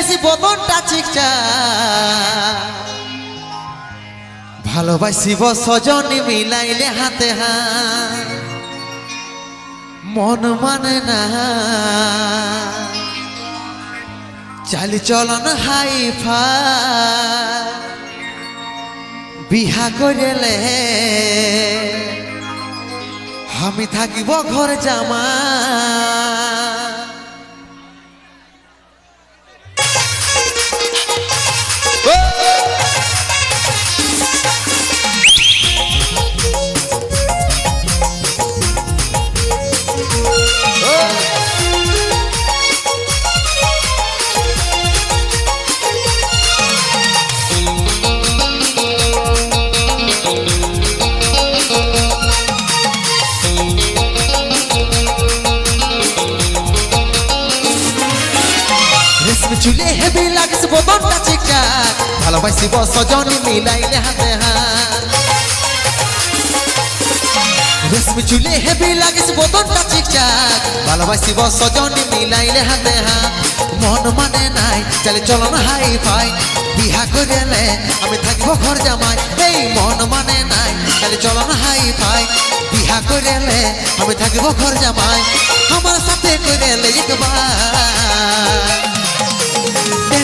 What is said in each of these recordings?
লাগিস বদনটা চিকচা ভালোবাসিব সজনী মিলাইলে হাতে হাত। মন মানে না। চালি চলন হাই বিহা করেলে আমি থাকিব ঘর জামা। ভালোবাসিব সজনী মিলাইলে হাতে হাত। রেশমি চুলে হেবি লাগিস, বদনটা চিকচাক। ভালোবাসিব সজনী মিলাইলে হাতে হাত। মন মানে নাই, চালে চলন হাই ফাই। বিহা করেলে আমি থাকব ঘর জামাই। এই মন মানে নাই, চালে চলন হাই ফাই। বিহা করেলে আমি থাকব ঘর জামাই। আমার সাথে করেলে একবার।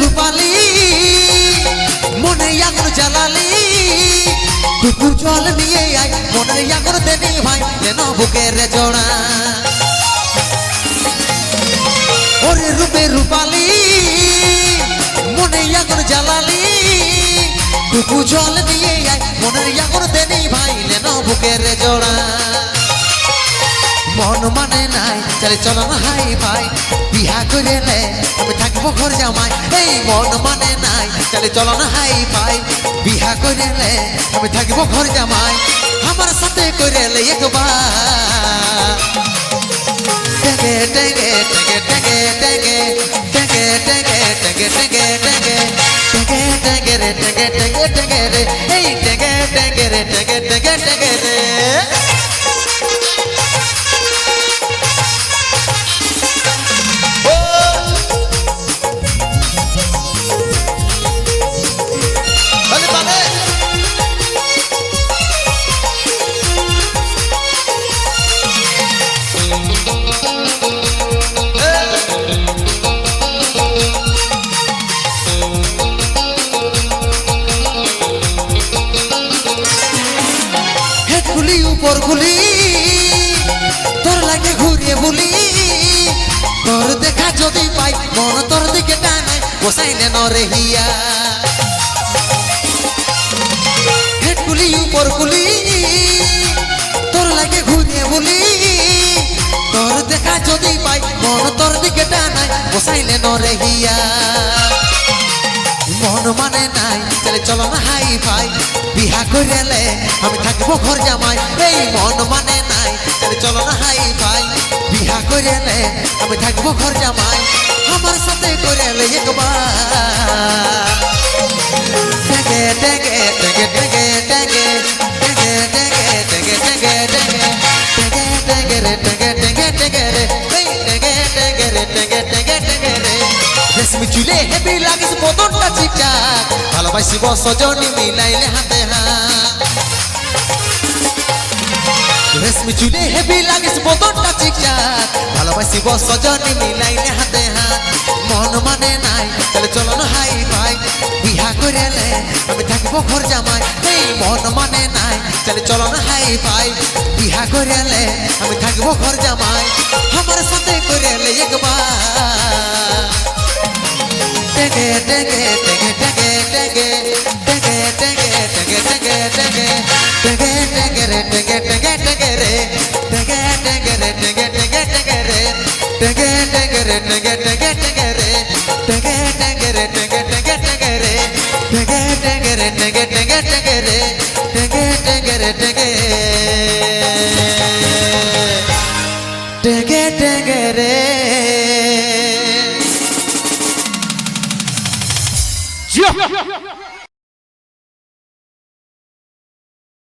রূপালি, মনে আগুন জ্বালালি। টুকু জল নিয়ে আয়, মনে আগুন দেনি ভাই, যেন বুকের জোড়া। ওরে রূপে রূপালি, মনে আগুন জ্বালালি। টুকু জল নিয়ে আয় মনের আগুন দেনি ভাই, যেন বুকের জোড়া। মন মানে নাই চলে চলো না হাই ভাই, বিহা করে নে, আমি থাকব ঘর জামাই। এই মন মানে নাই চলে চলো না হাই ভাই, বিহা করে নে, আমি থাকব ঘর জামাই। আমার সাথে করে লে একবার। টেগে টেগে টেগে লাগে ঘুরিয়ে বলি। তোর দেখা যদি পাই, মন তোর দিকে টানে, বসাই নে নরে হিয়া। হেড গুলি উপর গুলি তোর লাগে ঘুরিয়ে বলি। তোর দেখা যদি পাই, মন তোর দিকে টানাই বসাইলে নরে হিয়া। মন মানে নাই চলে চলো না হাই ফাই বিহা করেলে আমি থাকব ঘর জামাই, এই মন মানে নাই চলে চলো না হাই ভাই বিহা করেলে আমি থাকব ঘর জামাই, আমার সাথে করেলে একবার। টেগে টেগে বদনটা চিকচাক ভালোবাসিব সজনী মিলাইলে হাতে হাত। রেশমি চুলে হেবি লাগিস বদনটা চিকচাক ভালোবাসিব সজনী মিলাইলে হাতে হাত। মন মানে নাই, তাহলে চলো না হাই ভাই বিহা করেলে আমি থাকব ঘর জামাই। এই মন মানে নাই, তাহলে চলো না হাই ভাই বিহা করেলে আমি থাকব ঘর জামাই। আমার সাথে করেলে একবার। டகரே টেঙ্গে